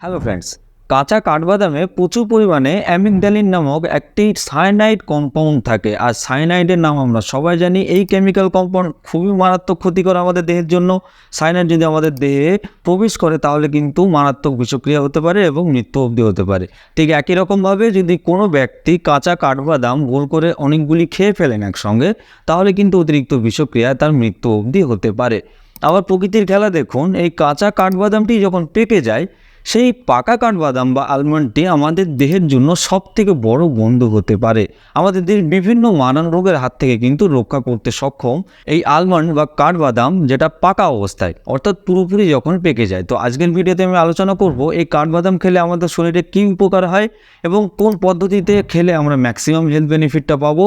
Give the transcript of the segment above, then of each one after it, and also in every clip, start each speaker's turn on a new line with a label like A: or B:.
A: Hello friends কাঁচা কাঠবাদামে প্রচুর পরিমাণে অ্যামিগডালিন নামক একটি সায়ানাইড কম্পাউন্ড থাকে। আর সায়ানাইডের নাম আমরা সবাই জানি। এই কেমিক্যাল কম্পাউন্ড খুবই মারাত্মক ক্ষতিকর আমাদের দেহের জন্য। সায়ানাইড যদি আমাদের দেহে প্রবেশ করে, তাহলে কিন্তু মারাত্মক বিষক্রিয়া হতে পারে এবং মৃত্যু অবধি হতে পারে। ঠিক একই রকমভাবে যদি কোনো ব্যক্তি কাঁচা কাঠবাদাম গোল করে অনেকগুলি খেয়ে ফেলেন একসঙ্গে, তাহলে কিন্তু অতিরিক্ত বিষক্রিয়ায় তার মৃত্যু অবধি হতে পারে। আবার প্রকৃতির খেলা দেখুন। এই কাঁচা কাঠবাদামটি যখন পেকে যায় সেই পাকা কাঠবাদাম বা আলমন্ডটি আমাদের দেহের জন্য সব থেকে বড় বন্ধু হতে পারে। আমাদের দেহের বিভিন্ন মানান রোগের হাত থেকে কিন্তু রক্ষা করতে সক্ষম এই আলমন্ড বা কাঠবাদাম যেটা পাকা অবস্থায়, অর্থাৎ পুরোপুরি যখন পেকে যায়। তো আজকের ভিডিওতে আমি আলোচনা করব এই কাঠবাদাম খেলে আমাদের শরীরে কী উপকার হয় এবং কোন পদ্ধতিতে খেলে আমরা ম্যাক্সিমাম হেলথ বেনিফিটটা পাবো।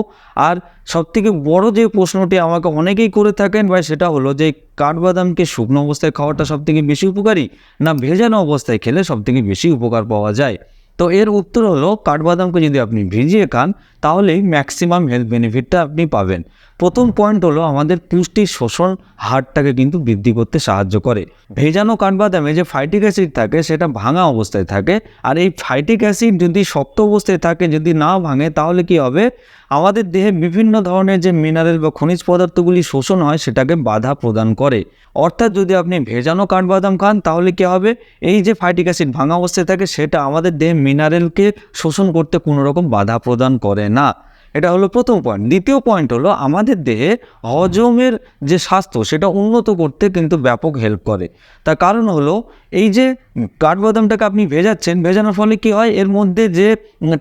A: আর সবথেকে বড় যে প্রশ্নটি আমাকে অনেকেই করে থাকেন ভাই, সেটা হলো যে কাঠবাদামকে শুকনো অবস্থায় খাওয়াটা সবথেকে বেশি উপকারী না ভেজানো অবস্থায় খেলে সবথেকে বেশি উপকার পাওয়া যায়? তো এর উত্তর হলো, কাঠবাদামকে যদি আপনি ভিজিয়ে খান, তাহলেই ম্যাক্সিমাম হেলথ বেনিফিটটা আপনি পাবেন। প্রথম পয়েন্ট হলো, আমাদের পুষ্টি শোষণ হারটাকে কিন্তু বৃদ্ধি করতে সাহায্য করে। ভেজানো কাঠবাদামে যে ফাইটিক অ্যাসিড থাকে, সেটা ভাঙা অবস্থায় থাকে। আর এই ফাইটিক অ্যাসিড যদি শক্ত অবস্থায় থাকে, যদি না ভাঙে, তাহলে কি হবে? আমাদের দেহে বিভিন্ন ধরনের যে মিনারেল বা খনিজ পদার্থগুলি শোষণ হয়, সেটাকে বাধা প্রদান করে। অর্থাৎ যদি আপনি ভেজানো কাঠবাদাম খান, তাহলে কি হবে? এই যে ফাইটিক অ্যাসিড ভাঙা অবস্থায় থাকে, সেটা আমাদের দেহে মিনারেলকে শোষণ করতে কোনো রকম বাধা প্রদান করে না। এটা হলো প্রথম পয়েন্ট দ্বিতীয় পয়েন্ট হলো আমাদের দেহে হজমের যে স্বাস্থ্য, সেটা উন্নত করতে কিন্তু ব্যাপক হেল্প করে। তার কারণ হলো এই যে কাঠবাদামটাকে আপনি ভেজাচ্ছেন, ভেজানোর ফলে কি হয়? এর মধ্যে যে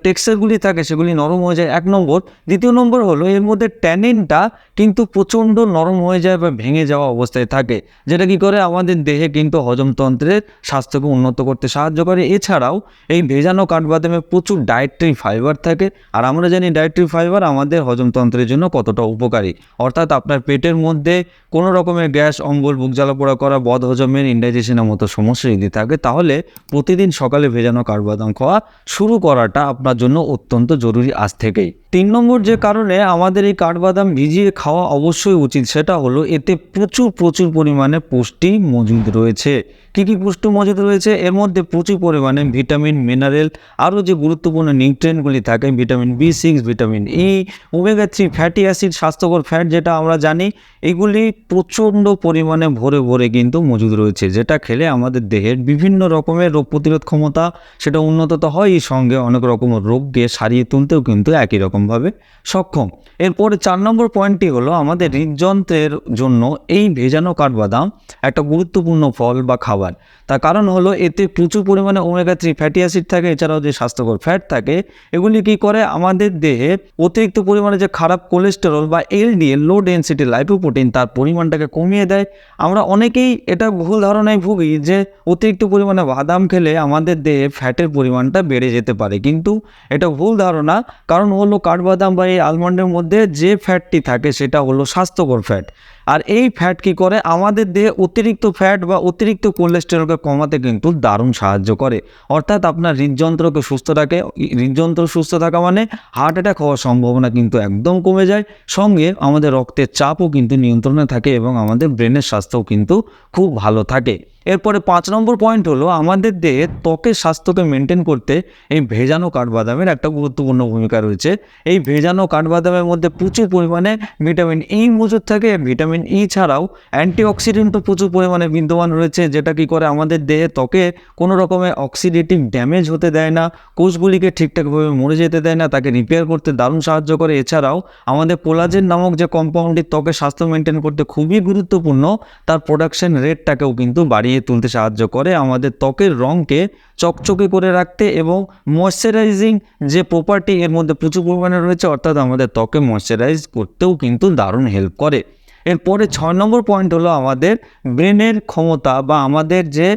A: টেক্সচারগুলি থাকে, সেগুলি নরম হয়ে যায়। এক নম্বর। দ্বিতীয় নম্বর হলো এর মধ্যে ট্যানিনটা কিন্তু প্রচণ্ড নরম হয়ে যায় বা ভেঙে যাওয়া অবস্থায় থাকে। যেটা কি করে? আমাদের দেহে কিন্তু হজমতন্ত্রের স্বাস্থ্যকে উন্নত করতে সাহায্য করে। এছাড়াও এই ভেজানো কাঠবাদামে প্রচুর ডায়েট্রি ফাইবার থাকে। আর আমরা জানি ডায়েট্রি ফাইবার আমাদের হজমতন্ত্রের জন্য কতটা উপকারী? অর্থাৎ আপনার পেটের মধ্যে কোনো রকমের গ্যাস, অম্বল, বুক জ্বালাপোড়া করা, বদ হজমের ইন্ডাইজেশনের মতো সমস্যা যদি থাকে, তাহলে প্রতিদিন সকালে ভেজানো কাঠবাদাম খাওয়া শুরু করাটা আপনার জন্য অত্যন্ত জরুরি আজ থেকেই। তিন নম্বর যে কারণে আমাদের এই কাঠবাদাম ভিজিয়ে খাওয়া অবশ্যই উচিত, সেটা হলো এতে প্রচুর প্রচুর পরিমাণে পুষ্টি মজুদ রয়েছে। কী কী পুষ্টি মজুদ রয়েছে? এর মধ্যে প্রচুর পরিমাণে ভিটামিন মিনারেল আরও যে গুরুত্বপূর্ণ নিউট্রিয়েন্টগুলি থাকে vitamin B six vitamin E omega three fatty acid স্বাস্থ্যকর ফ্যাট যেটা আমরা জানি, এগুলি প্রচণ্ড পরিমাণে ভরে ভরে কিন্তু মজুদ রয়েছে, যেটা খেলে আমাদের দেহের বিভিন্ন রকমের রোগ প্রতিরোধ ক্ষমতা, সেটা উন্নত তো হয়ই সঙ্গে অনেক রকম রোগকে সারিয়ে তুলতেও কিন্তু একই রকমভাবে সক্ষম। এরপরে চার নম্বর পয়েন্টটি হলো আমাদের হৃদযন্ত্রের জন্য এই ভেজানো কাঠবাদাম একটা গুরুত্বপূর্ণ ফল বা খাবার। তার কারণ হলো এতে প্রচুর পরিমাণে ওমেগা থ্রি ফ্যাটি অ্যাসিড থাকে, এছাড়াও যে স্বাস্থ্যকর ফ্যাট থাকে, এগুলি কী করে? আমাদের দেহে অতিরিক্ত পরিমাণে যে খারাপ কোলেস্টেরল বা এলডিএল লো ডেন্সিটি লাইপোপ্রোটিন তার পরিমাণটাকে কমিয়ে দেয়। আমরা অনেকেই এটা ভুল ধারণায় ভুগি যে অতিরিক্ত পরিমাণে বাদাম খেলে আমাদের দেহে ফ্যাটের পরিমাণটা বেড়ে যেতে পারে। কিন্তু এটা ভুল ধারণা, কারণ হলো কাঠবাদাম বা এই আলমন্ডের মধ্যে যে ফ্যাটটি থাকে সেটা হলো স্বাস্থ্যকর ফ্যাট আর এই ফ্যাট কি করে? আমাদের দেহে অতিরিক্ত ফ্যাট বা অতিরিক্ত কোলেস্টেরলকে কমাতে কিন্তু দারুণ সাহায্য করে। অর্থাৎ আপনার হৃদযন্ত্রকে সুস্থ রাখে। হৃদযন্ত্র সুস্থ থাকা মানে হার্ট অ্যাটাক হওয়ার সম্ভাবনা কিন্তু একদম কমে যায়। সঙ্গে আমাদের রক্তের চাপও কিন্তু নিয়ন্ত্রণে থাকে এবং আমাদের ব্রেনের স্বাস্থ্যও কিন্তু খুব ভালো থাকে। এরপরে পাঁচ নম্বর পয়েন্ট হলো, আমাদের দেহে ত্বকের স্বাস্থ্যকে মেনটেন করতে এই ভেজানো কাঠবাদামের একটা গুরুত্বপূর্ণ ভূমিকা রয়েছে। এই ভেজানো কাঠবাদামের মধ্যে প্রচুর পরিমাণে ভিটামিন ই মজুদ থাকে। ভিটামিন ই ছাড়াও অ্যান্টিঅক্সিডেন্টও প্রচুর পরিমাণে বিদ্যমান রয়েছে, যেটা কি করে আমাদের দেহে ত্বকে কোনো রকমের অক্সিডেটিভ ড্যামেজ হতে দেয় না, কোষগুলিকে ঠিকঠাকভাবে মরে যেতে দেয় না, তাকে রিপেয়ার করতে দারুণ সাহায্য করে। এছাড়াও আমাদের কোলাজেন নামক যে কম্পাউন্ডটি ত্বকের স্বাস্থ্য মেনটেন করতে খুবই গুরুত্বপূর্ণ, তার প্রোডাকশন রেটটাকেও কিন্তু বাড়িয়ে তুলতে সাহায্য করে। আমাদের ত্বকের রঙকে চকচকে করে রাখতে এবং ময়শ্চারাইজিং যে প্রপার্টি এর মধ্যে প্রচুর পরিমাণে রয়েছে, অর্থাৎ আমাদের ত্বকে ময়শ্চারাইজ করতেও কিন্তু দারুণ হেল্প করে। এরপরে ছয় নম্বর পয়েন্ট হলো আমাদের ব্রেনের ক্ষমতা বা আমাদের যে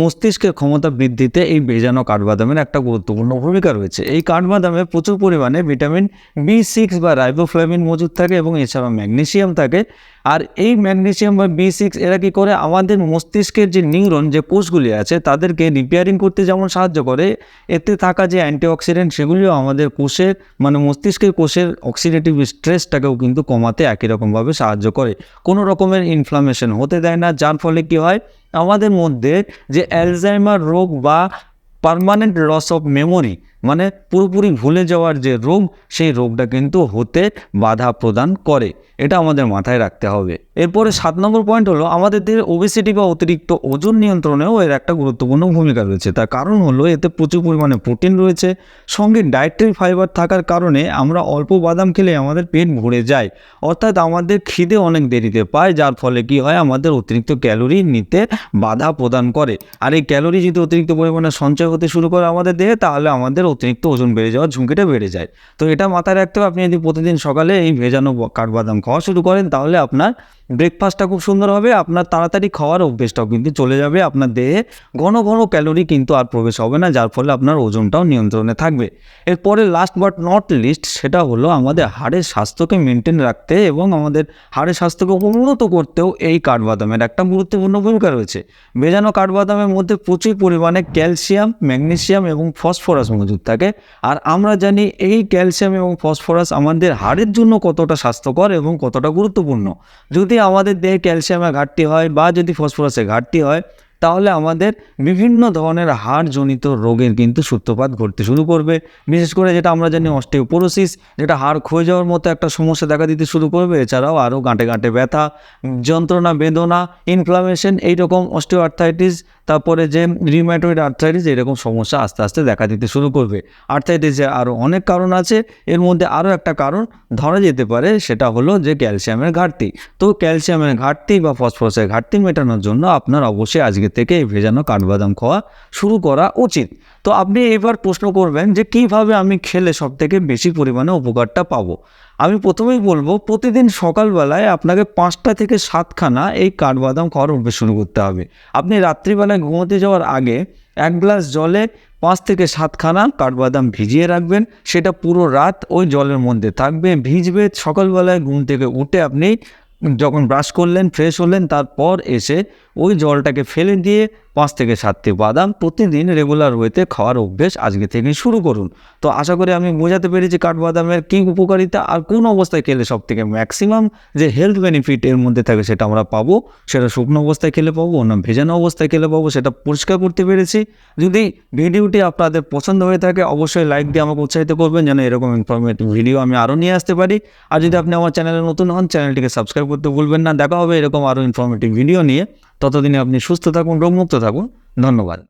A: মস্তিষ্কের ক্ষমতা বৃদ্ধিতে এই বেজানো কাঠবাদামের একটা গুরুত্বপূর্ণ ভূমিকা রয়েছে। এই কাঠবাদামে প্রচুর পরিমাণে ভিটামিন বি সিক্স বা রাইবোফ্লাভিন মজুদ থাকে এবং এছাড়াও ম্যাগনেশিয়াম থাকে। আর এই ম্যাগনেশিয়াম বা বি সিক্স এরা কী করে? আমাদের মস্তিষ্কের যে নিউরন, যে কোষগুলি আছে, তাদেরকে রিপেয়ারিং করতে যেমন সাহায্য করে, এতে থাকা যে অ্যান্টিঅক্সিডেন্ট সেগুলিও আমাদের কোষের মানে মস্তিষ্কের কোষের অক্সিডেটিভ স্ট্রেসটাকেও কিন্তু কমাতে একই রকমভাবে সাহায্য করে। কোনো রকমের ইনফ্লামেশন হতে দেয় না, যার ফলে কি হয়? আমাদের মধ্যে যে অ্যালজাইমার রোগ বা পার্মানেন্ট লস অফ মেমোরি মানে পুরোপুরি ভুলে যাওয়ার যে রোগ, সেই রোগটা কিন্তু হতে বাধা প্রদান করে। এটা আমাদের মাথায় রাখতে হবে। এরপরে সাত নম্বর পয়েন্ট হলো, আমাদের দেহের ওবেসিটি বা অতিরিক্ত ওজন নিয়ন্ত্রণেও এর একটা গুরুত্বপূর্ণ ভূমিকা রয়েছে। তার কারণ হলো, এতে প্রচুর পরিমাণে প্রোটিন রয়েছে। সঙ্গে ডায়েটারি ফাইবার থাকার কারণে আমরা অল্প বাদাম খেলে আমাদের পেট ভরে যায়। অর্থাৎ আমাদের খিদে অনেক দেরিতে পায়, যার ফলে কি হয়, আমাদের অতিরিক্ত ক্যালোরি নিতে বাধা প্রদান করে। আর এই ক্যালোরি যদি অতিরিক্ত পরিমাণে সঞ্চয় হতে শুরু করে আমাদের দেহে, তাহলে আমাদের অতিরিক্ত ওজন বেড়ে যাওয়ার ঝুঁকিটা বেড়ে যায়। তো এটা মাথায় রাখতে হবে, আপনি যদি প্রতিদিন সকালে এই ভেজানো কাঠবাদাম খাওয়া শুরু করেন, তাহলে আপনার ব্রেকফাস্টটা খুব সুন্দর হবে, আপনার তাড়াতাড়ি খাওয়ার অভ্যেসটাও কিন্তু চলে যাবে, আপনার দেহে ঘন ঘন ক্যালোরি কিন্তু আর প্রবেশ হবে না, যার ফলে আপনার ওজনটাও নিয়ন্ত্রণে থাকবে। এরপরে লাস্ট বাট নট লিস্ট সেটা হলো আমাদের হাড়ের স্বাস্থ্যকে মেনটেন রাখতে এবং আমাদের হাড়ের স্বাস্থ্যকে উন্নত করতেও এই কাঠবাদামের একটা গুরুত্বপূর্ণ ভূমিকা রয়েছে। ভেজানো কাঠবাদামের মধ্যে প্রচুর পরিমাণে ক্যালসিয়াম, ম্যাগনেসিয়াম এবং ফসফরাস মজুদ। থাকে। আর আমরা জানি এই ক্যালসিয়াম এবং ফসফরাস আমাদের হাড়ের জন্য কতটা স্বাস্থ্যকর এবং কতটা গুরুত্বপূর্ণ। যদি আমাদের দেহে ক্যালসিয়ামের ঘাটতি হয় বা যদি ফসফরাসের ঘাটতি হয়, তাহলে আমাদের বিভিন্ন ধরনের হাড়জনিত রোগের কিন্তু সূত্রপাত ঘটতে শুরু করবে। বিশেষ করে যেটা আমরা জানি অস্টিওপোরোসিস, যেটা হাড় ক্ষয়ে যাওয়ার মতো একটা সমস্যা দেখা দিতে শুরু করবে। এছাড়াও আরও গাঁটে গাঁটে ব্যথা, যন্ত্রণা, বেদনা ইনফ্লামেশন এইরকম অস্টিও আর্থাইটিস তারপরে যে রিম্যাটয়েড আর্থাইটিস এরকম সমস্যা আস্তে আস্তে দেখা দিতে শুরু করবে। আর্থাইটিসের আরও অনেক কারণ আছে, এর মধ্যে আরও একটা কারণ ধরা যেতে পারে, সেটা হলো যে ক্যালসিয়ামের ঘাটতি। তো ক্যালসিয়ামের ঘাটতি বা ফসফরাসের ঘাটতি মেটানোর জন্য আপনার অবশ্যই আজকে থেকে এই ভেজানো কাঠবাদাম খাওয়া শুরু করা উচিত। তো আপনি এবার প্রশ্ন করবেন যে কীভাবে আমি খেলে সব থেকে বেশি পরিমাণে উপকারটা পাবো? আমি প্রথমেই বলব, প্রতিদিন সকালবেলায় আপনাকে পাঁচটা থেকে সাতখানা এই কাঠবাদাম খাওয়ার অভ্যেস শুরু করতে হবে। আপনি রাত্রিবেলায় ঘুমোতে যাওয়ার আগে এক গ্লাস জলে পাঁচ থেকে সাতখানা কাঠবাদাম ভিজিয়ে রাখবেন। সেটা পুরো রাত ওই জলের মধ্যে থাকবে। ভিজবে, সকালবেলায় ঘুম থেকে উঠে আপনি যখন ব্রাশ করলেন ফ্রেশ হলেন, তারপর এসে ওই জলটাকে ফেলে দিয়ে পাঁচ থেকে সাতটি বাদাম প্রতিদিন রেগুলার ওয়েতে খাওয়ার অভ্যেস আজকে থেকে শুরু করুন। তো আশা করি আমি বোঝাতে পেরেছি কাঠবাদামের কী উপকারিতা আর কোন অবস্থায় খেলে সব থেকে ম্যাক্সিমাম যে হেলথ বেনিফিট এর মধ্যে থাকে সেটা আমরা পাবো, সেটা শুকনো অবস্থায় খেলে পাবো না ভেজানো অবস্থায় খেলে পাবো সেটা পরিষ্কার করতে পেরেছি। যদি ভিডিওটি আপনাদের পছন্দ হয়ে থাকে অবশ্যই লাইক দিয়ে আমাকে উৎসাহিত করবেন যেন এরকম ইনফরমেটিভ ভিডিও আমি আরও নিয়ে আসতে পারি। আর যদি আপনি আমার চ্যানেলে নতুন হন চ্যানেলটিকে সাবস্ক্রাইব করতে ভুলবেন না। দেখা হবে এরকম আরও ইনফরমেটিভ ভিডিও নিয়ে। ততদিনে আপনি সুস্থ থাকুন রোগমুক্ত থাকুন। ধন্যবাদ।